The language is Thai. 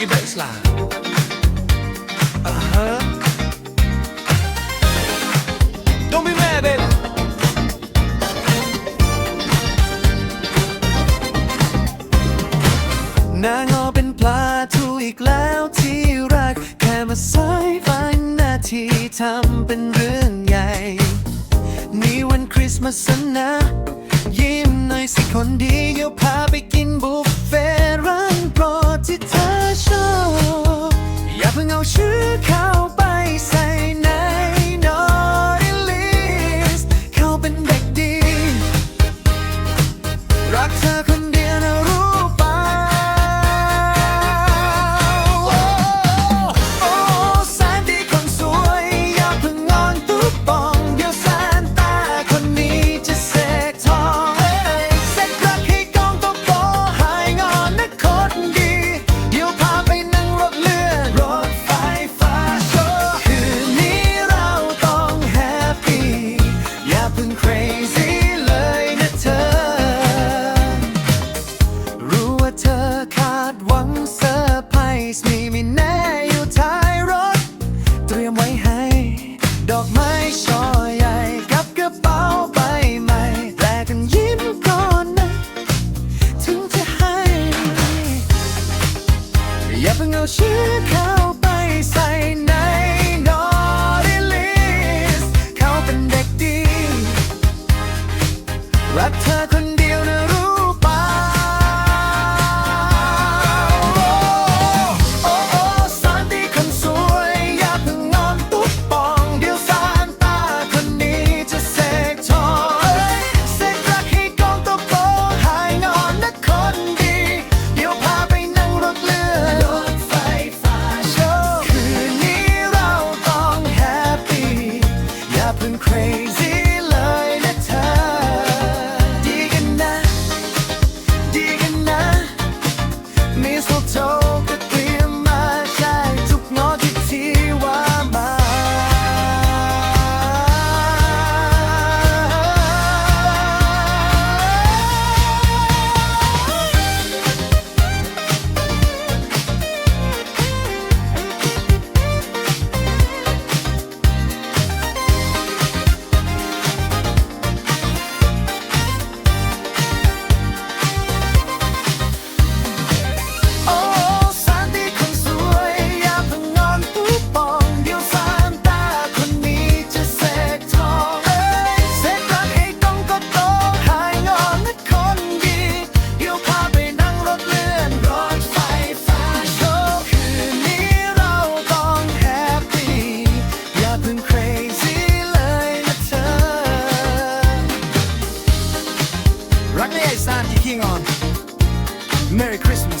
funky bass line. Uh huh. Don't be mad, baby. Now I've been plied อีกแล้วที่รักแค่มาสายฝันนาทีทำเป็นเรื่องใหญ่ นี่วันคริสต์มาสนะ ยิ้มหน่อยสิคนดีเดี๋ยวพาไปกินบุฟ ส์นี่มีแน่อยู่ท้ายรถ เตรียมไว้ให้ ดอกไม้ช่อใหญ่กับกระเป๋าใบใหม่แต่กันยิ้มก่อนนะ ถึงจะให้ อย่าเพิ่งเอาชื่อเขาไปใส่ใน naughty list เขาเป็นเด็กดี รักเธอคน crazy. working on. Merry Christmas.